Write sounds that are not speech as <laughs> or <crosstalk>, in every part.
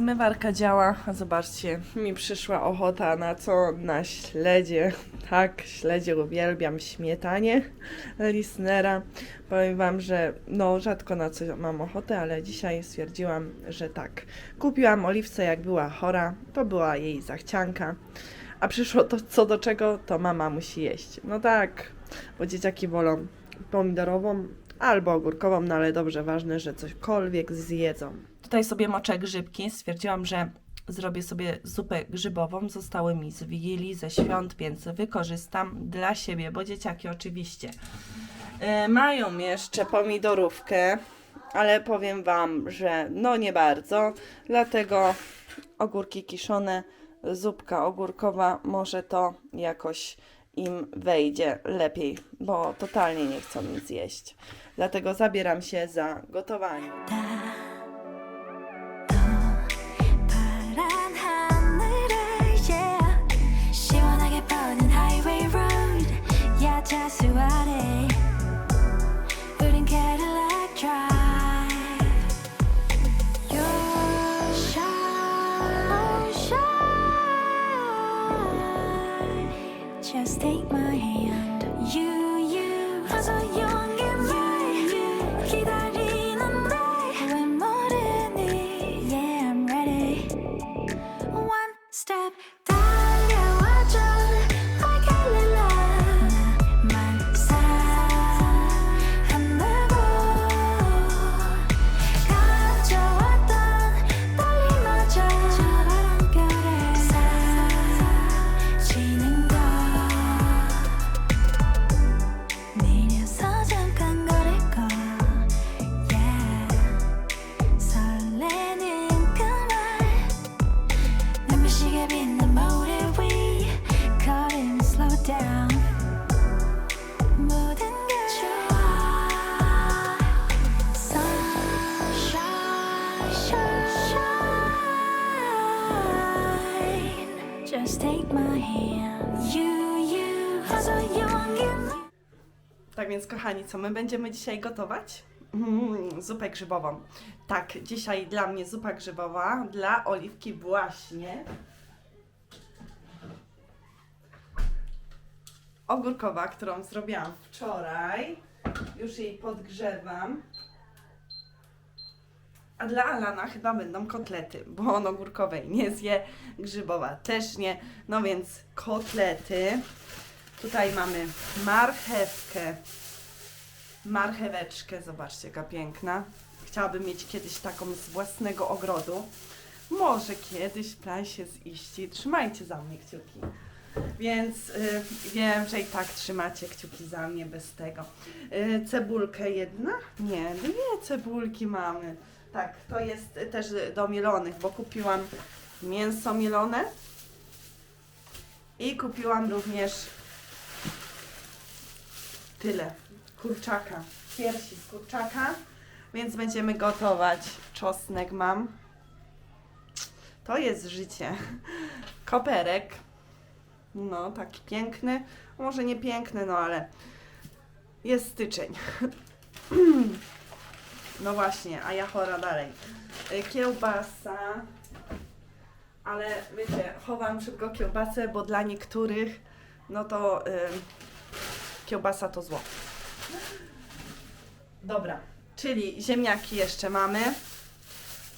zmywarka działa. A Zobaczcie, mi przyszła ochota na co? Na śledzie. Tak, śledzie uwielbiam. Śmietanie Lisnera. Powiem Wam, że no rzadko na co mam ochotę, ale dzisiaj stwierdziłam, że tak. Kupiłam oliwce jak była chora. To była jej zachcianka. A przyszło to co do czego, to mama musi jeść. No tak, bo dzieciaki wolą pomidorową albo ogórkową, no ale dobrze, ważne, że cośkolwiek zjedzą. Tutaj sobie moczę grzybki. Stwierdziłam, że zrobię sobie zupę grzybową. Zostały mi z Wigilii, ze świąt, więc wykorzystam dla siebie, bo dzieciaki oczywiście e, mają jeszcze pomidorówkę, ale powiem Wam, że no nie bardzo. Dlatego ogórki kiszone, zupka ogórkowa, może to jakoś im wejdzie lepiej, bo totalnie nie chcą nic jeść. Dlatego zabieram się za gotowanie. Więc, kochani, co my będziemy dzisiaj gotować? Mm, zupę grzybową. Tak, dzisiaj dla mnie zupa grzybowa, dla Oliwki właśnie. Ogórkowa, którą zrobiłam wczoraj. Już jej podgrzewam. A dla Alana chyba będą kotlety, bo on ogórkowej nie zje, grzybowa też nie. No więc kotlety. Tutaj mamy marchewkę, marcheweczkę, zobaczcie jaka piękna. Chciałabym mieć kiedyś taką z własnego ogrodu. Może kiedyś plan się ziści. Trzymajcie za mnie kciuki. Więc y, wiem, że i tak trzymacie kciuki za mnie bez tego. Y, cebulkę jedna? Nie, dwie cebulki mamy. Tak, to jest też do mielonych, bo kupiłam mięso mielone i kupiłam również tyle kurczaka, piersi z kurczaka, więc będziemy gotować. Czosnek mam. To jest życie. Koperek. No, taki piękny. Może nie piękny, no ale jest styczeń. <clears throat> No właśnie, a ja chora dalej. Y, Kiełbasa. Ale wiecie, chowam szybko kiełbasę, bo dla niektórych no to kiełbasa to zło. Dobra, czyli ziemniaki jeszcze mamy.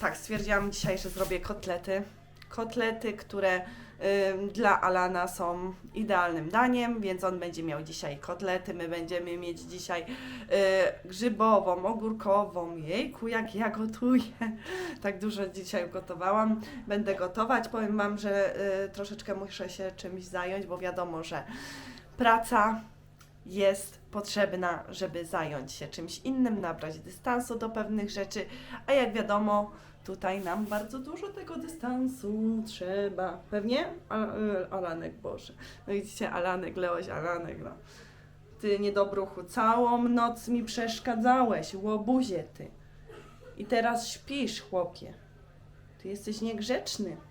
Tak, stwierdziłam dzisiaj, że zrobię kotlety. Kotlety, które ym, dla Alana są idealnym daniem, więc on będzie miał dzisiaj kotlety. My będziemy mieć dzisiaj y, grzybową, ogórkową. Jejku, jak ja gotuję. <laughs> Tak dużo dzisiaj gotowałam. Będę gotować. Powiem Wam, że y, troszeczkę muszę się czymś zająć, bo wiadomo, że praca jest potrzebna, żeby zająć się czymś innym, nabrać dystansu do pewnych rzeczy, a jak wiadomo, Tutaj nam bardzo dużo tego dystansu trzeba. Pewnie? Y, Alanek, Boże. No widzicie, Alanek, Leoś, Alanek, no. Ty niedobruchu, całą noc mi przeszkadzałeś, łobuzie ty. I teraz śpisz, chłopie. Ty jesteś niegrzeczny. <laughs>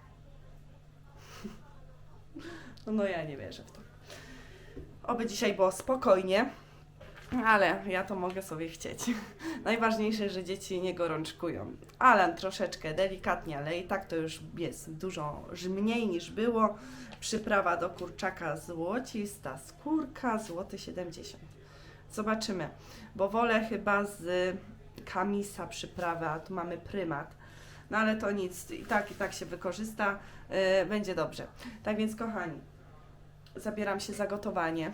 No, no ja nie wierzę w to. Oby dzisiaj było spokojnie, ale ja to mogę sobie chcieć. <laughs> Najważniejsze, że dzieci nie gorączkują. Alan troszeczkę delikatnie, ale i tak to już jest dużo mniej niż było. Przyprawa do kurczaka złocista, skórka złoty 70. Zobaczymy, bo wolę chyba z kamisa przyprawę, a tu mamy prymat. No ale to nic, i tak, i tak się wykorzysta, yy, będzie dobrze. Tak więc kochani, zabieram się za gotowanie.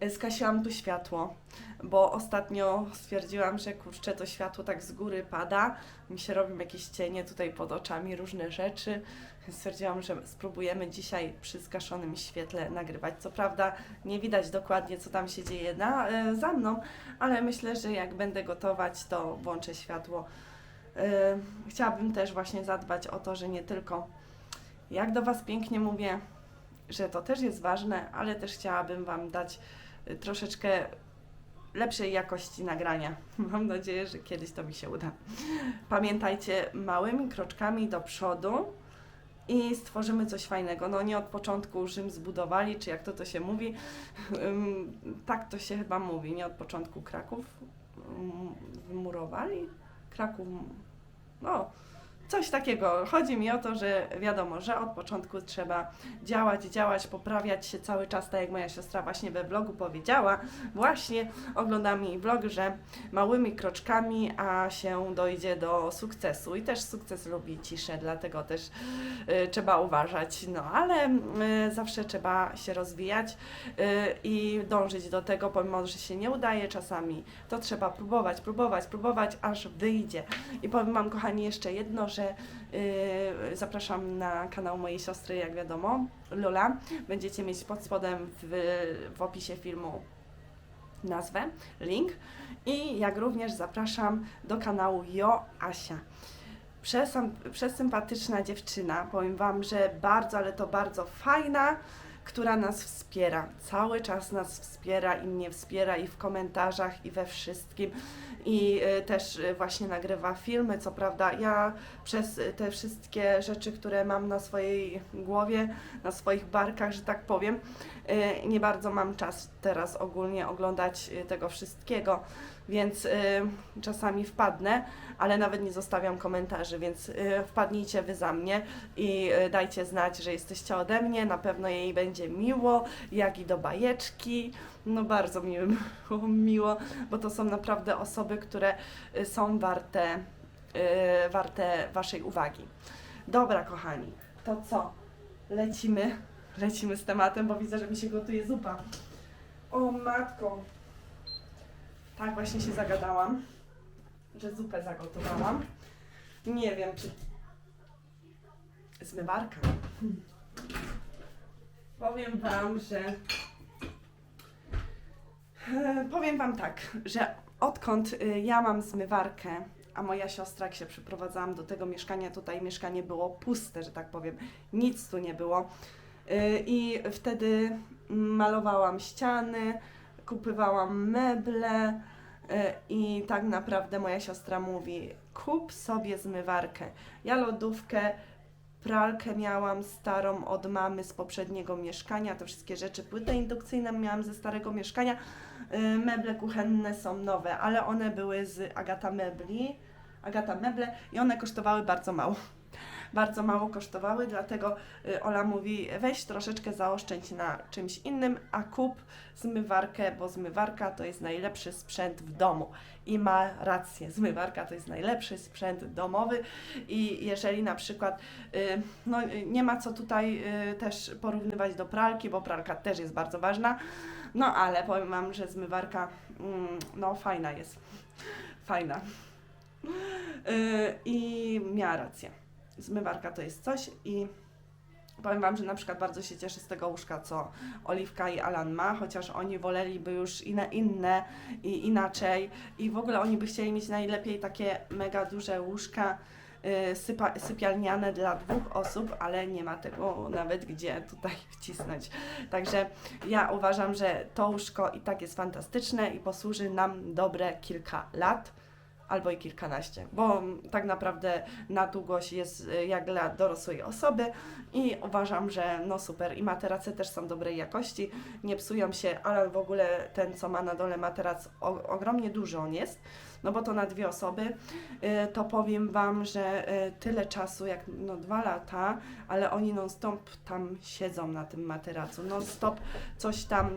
Yy, Skasiłam tu światło, bo ostatnio stwierdziłam, że kurczę, to światło tak z góry pada, mi się robią jakieś cienie tutaj pod oczami, różne rzeczy. Stwierdziłam, że spróbujemy dzisiaj przy zgaszonym świetle nagrywać. Co prawda nie widać dokładnie, co tam się dzieje na, e, za mną, ale myślę, że jak będę gotować, to włączę światło. E, chciałabym też właśnie zadbać o to, że nie tylko jak do Was pięknie mówię, że to też jest ważne, ale też chciałabym Wam dać y, troszeczkę lepszej jakości nagrania. <laughs> Mam nadzieję, że kiedyś to mi się uda. Pamiętajcie, małymi kroczkami do przodu i stworzymy coś fajnego. No nie od początku Rzym zbudowali, czy jak to to się mówi. <laughs> Tak to się chyba mówi, nie od początku Kraków ym, wymurowali. Kraków, no coś takiego. Chodzi mi o to, że wiadomo, że od początku trzeba działać, działać, poprawiać się cały czas, tak jak moja siostra właśnie we vlogu powiedziała. Właśnie oglądam jej vlog, że małymi kroczkami, a się dojdzie do sukcesu. I też sukces lubi ciszę, dlatego też y, trzeba uważać. No ale y, zawsze trzeba się rozwijać y, i dążyć do tego, pomimo że się nie udaje czasami, to trzeba próbować, próbować, próbować, aż wyjdzie. I powiem Wam, kochani, jeszcze jedno, że yy, zapraszam na kanał mojej siostry, jak wiadomo, Lola. Będziecie mieć pod spodem w, w opisie filmu nazwę, link. I jak również zapraszam do kanału Jo Asia. Przesympatyczna dziewczyna, powiem Wam, że bardzo, ale to bardzo fajna, która nas wspiera. Cały czas nas wspiera i mnie wspiera i w komentarzach, i we wszystkim. I y, też y, właśnie nagrywa filmy, co prawda ja przez y, te wszystkie rzeczy, które mam na swojej głowie, na swoich barkach, że tak powiem, nie bardzo mam czas teraz ogólnie oglądać tego wszystkiego, więc y, czasami wpadnę, ale nawet nie zostawiam komentarzy, więc y, wpadnijcie wy za mnie i y, dajcie znać, że jesteście ode mnie, na pewno jej będzie miło, jak i do bajeczki, no bardzo miłym, <laughs> miło, bo to są naprawdę osoby, które są warte, warte waszej uwagi. Dobra, kochani, to co? Lecimy, <laughs> lecimy z tematem, bo widzę, że mi się gotuje zupa. O matko, tak właśnie się zagadałam, że zupę zagotowałam. Nie wiem, czy zmywarka. Powiem Wam, że E, Powiem Wam tak, że odkąd y, ja mam zmywarkę, a moja siostra, jak się przyprowadzałam do tego mieszkania, tutaj mieszkanie było puste, że tak powiem, nic tu nie było. Y, I wtedy malowałam ściany, kupywałam meble y, i tak naprawdę moja siostra mówi, kup sobie zmywarkę. Ja lodówkę, pralkę miałam starą od mamy z poprzedniego mieszkania, te wszystkie rzeczy, płytę indukcyjną miałam ze starego mieszkania, Y, meble kuchenne są nowe, ale one były z Agata Mebli, Agata Meble i one kosztowały bardzo mało. Bardzo mało kosztowały, dlatego y, Ola mówi, weź troszeczkę zaoszczędź na czymś innym, a kup zmywarkę, bo zmywarka to jest najlepszy sprzęt w domu. I ma rację, zmywarka to jest najlepszy sprzęt domowy i jeżeli na przykład, y, no y, nie ma co tutaj też porównywać do pralki, bo pralka też jest bardzo ważna, no ale powiem Wam, że zmywarka, mm, no fajna jest, fajna. I miała rację. Zmywarka to jest coś i Powiem Wam, że na przykład bardzo się cieszę z tego łóżka, co Oliwka i Alan ma, chociaż oni woleliby już inne, inne i inaczej i w ogóle oni by chcieli mieć najlepiej takie mega duże łóżka y, sypa, sypialniane dla dwóch osób, ale nie ma tego nawet gdzie tutaj <laughs> wcisnąć. Także ja uważam, że to łóżko i tak jest fantastyczne i posłuży nam dobre kilka lat. Albo i kilkanaście, bo tak naprawdę na długość jest y, jak dla dorosłej osoby i uważam, że no super. I materace też są dobrej jakości, nie psują się, ale w ogóle ten, co ma na dole materac, o, ogromnie duży on jest, no bo to na dwie osoby, y, to powiem Wam, że y, tyle czasu, jak no dwa lata, ale oni non-stop tam siedzą na tym materacu, non-stop coś tam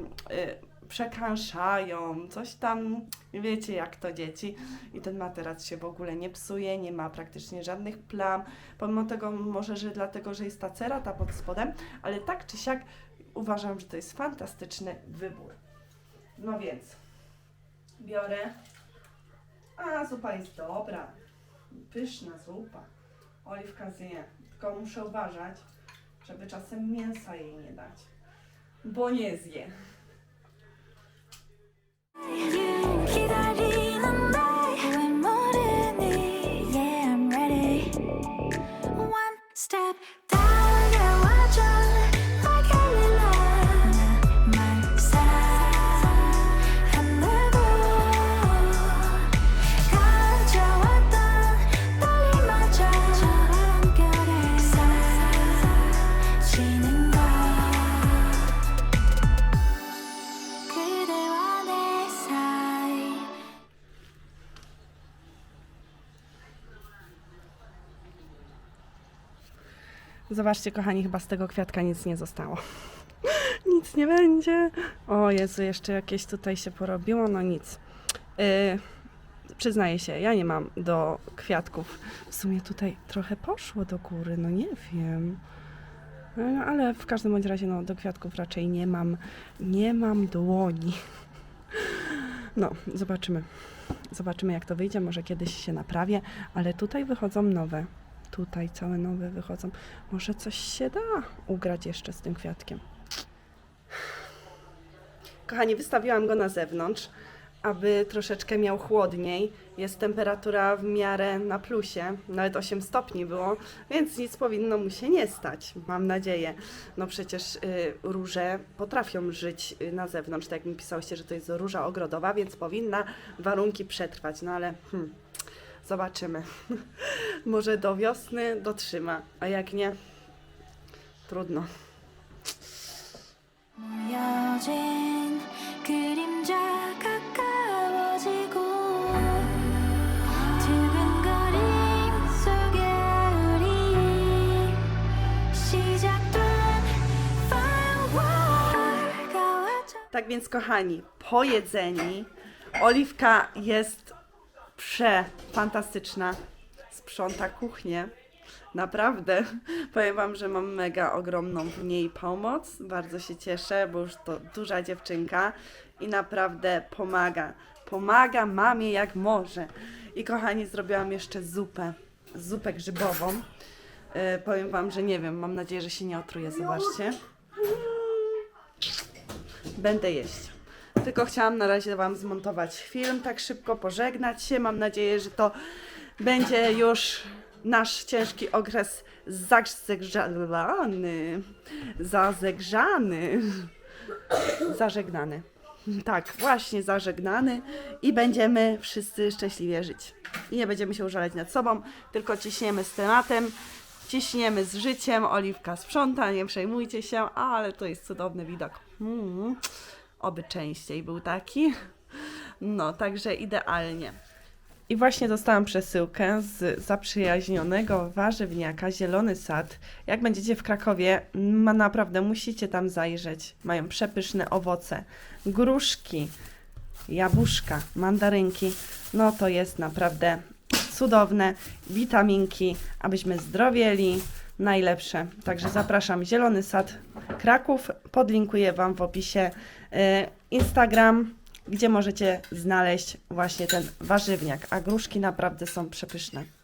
przekręszają, coś tam, wiecie jak to dzieci. I ten materac się w ogóle nie psuje, nie ma praktycznie żadnych plam, pomimo tego może, że dlatego, że jest ta cerata pod spodem, ale tak czy siak uważam, że to jest fantastyczny wybór. No więc biorę, a zupa jest dobra, pyszna zupa, oliwka zje, tylko muszę uważać, żeby czasem mięsa jej nie dać, bo nie zje. Step Zobaczcie, kochani, chyba z tego kwiatka nic nie zostało. <laughs> nic nie będzie. O Jezu, jeszcze jakieś tutaj się porobiło, no nic. Yy, przyznaję się, ja nie mam do kwiatków. W sumie tutaj trochę poszło do góry, no nie wiem. No, ale w każdym bądź razie no, do kwiatków raczej nie mam, nie mam dłoni. <laughs> No, zobaczymy. Zobaczymy, jak to wyjdzie. Może kiedyś się naprawię, ale tutaj wychodzą nowe. Tutaj całe nowe wychodzą. Może coś się da ugrać jeszcze z tym kwiatkiem. Kochani, wystawiłam go na zewnątrz, aby troszeczkę miał chłodniej. Jest temperatura w miarę na plusie, nawet 8 stopni było, więc nic powinno mu się nie stać, mam nadzieję. No przecież y, róże potrafią żyć y, na zewnątrz, tak jak mi pisałyście, że to jest róża ogrodowa, więc powinna warunki przetrwać, no ale hmm, zobaczymy. <laughs> Może do wiosny dotrzyma, a jak nie, trudno. 모여진 그림자 가까워지고 두근거림 속에 우리 시작된 firework 가와져 Tak więc, kochani, po jedzeni Oliwka jest przefantastyczna. Sprząta kuchnię. Naprawdę. <laughs> Powiem Wam, że mam mega ogromną w niej pomoc. Bardzo się cieszę, bo już to duża dziewczynka i naprawdę pomaga. Pomaga mamie jak może. I kochani, zrobiłam jeszcze zupę. Zupę grzybową. Yy, powiem Wam, że nie wiem. Mam nadzieję, że się nie otruję. Zobaczcie. Będę jeść. Tylko chciałam na razie Wam zmontować film, tak szybko pożegnać się. Mam nadzieję, że to będzie już nasz ciężki okres zagrzany, zazegrzany, zażegnany. Tak, właśnie zażegnany i będziemy wszyscy szczęśliwie żyć. I nie będziemy się użalać nad sobą, tylko ciśniemy z tematem, ciśniemy z życiem. Oliwka sprząta, nie przejmujcie się, ale to jest cudowny widok. Mm. Oby częściej był taki. No, także idealnie. I właśnie dostałam przesyłkę z zaprzyjaźnionego warzywniaka Zielony Sad. Jak będziecie w Krakowie, ma naprawdę musicie tam zajrzeć. Mają przepyszne owoce, gruszki, jabłuszka, mandarynki. No to jest naprawdę cudowne. Witaminki, abyśmy zdrowieli. Najlepsze. Także zapraszam Zielony Sad Kraków. Podlinkuję Wam w opisie e, Instagram, gdzie możecie znaleźć właśnie ten warzywniak. A gruszki naprawdę są przepyszne.